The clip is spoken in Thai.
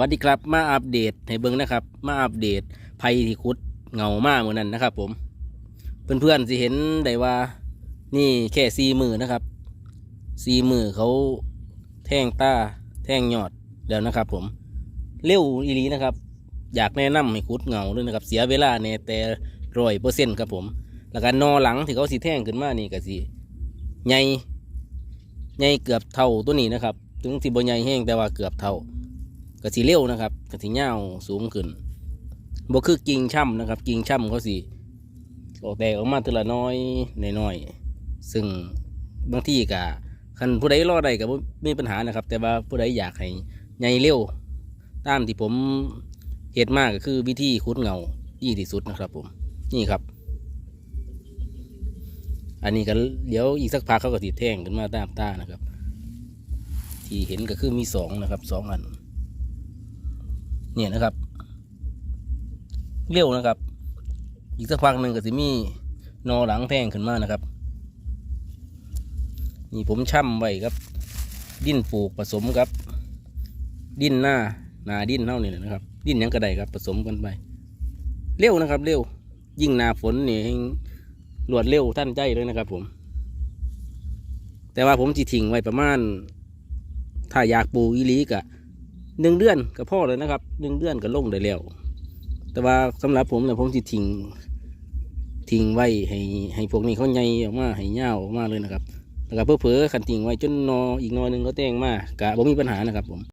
วัสดีครับมาอัปเดตให้เบิ่งนะครับ มาอัปเดตภัยที่คุดเงามากเหมือนนั้นนะครับ ผม เพื่อนๆสิเห็นได้ว่า นี่แค่ซีมือนะครับซีมือเขาแท่งตาแท่งยอดเดี๋ยวนะครับ ผมเร็วอีหลีนะครับ อยากแนะนำให้คุดเงาด้วยนะครับ เสียเวลาในแต่ร้อยเปอร์เซ็นต์ครับผม แล้วก็นอหลังที่เขาสีแท่งขึ้นมานี่ก็สิใหญ่ใหญ่เกือบเท่าตัวนี้นะครับ ถึงสิบ่ใหญ่แห้งแต่ว่าเกือบเท่า ก็สิเร็วนะครับก็สิยาวสูงขึ้นบ่คือกิ่งช่ำนะครับ กิ่งช่ำเขาสิออกแตกออกมาทีละน้อยน้อยๆซึ่งบางที่ก็คันผู้ใดรอดได้ก็บ่มีปัญหานะครับ แต่ว่าผู้ใดอยากให้ใหญ่เร็วตามที่ผมเฮ็ดมากก็คือวิธีคุดเงาดีที่สุดนะครับ ผมนี่ครับ อันนี้ก็เดี๋ยวอีกสักพักเขาก็ติดแท่งขึ้นมาตามตานะครับ ที่เห็นก็คือมีสองนะครับสองอัน เนี่ยนะครับเร็วนะครับ อีกสักพักหนึ่งก็จะมีนอหลังแท่งขึ้นมานะครับ นี่ผมช่ำไว้ครับ ดินปลูกผสมกับ ดินหน้าหนาดินเท่านี่แหละนะครับ ดินยังกระไดครับผสมกันไปเร็วนะครับ เร็ว ยิ่งหนาฝนเนี่ยรวดเร็วท่านใจเลยนะครับ ผม แต่ว่าผมจะทิ้งไว้ประมาณ ถ้าอยากปลูกอีลีกะ หนึ่งเดือนกับพ่อเลยนะครับหนึ่งเดือนก็ลงได้แล้วแต่ว่าสำหรับผมเนี่ยผมจะทิ้งทิ้งไว้ให้ให้พวกนี้เขาใหญ่ออกมาให้ยาออกมาเลยนะครับแล้วก็เพื่อเผลอขันทิ้งไว้จนนออีกนอหนึ่งเขาแตงมากะบ่มีปัญหานะครับผม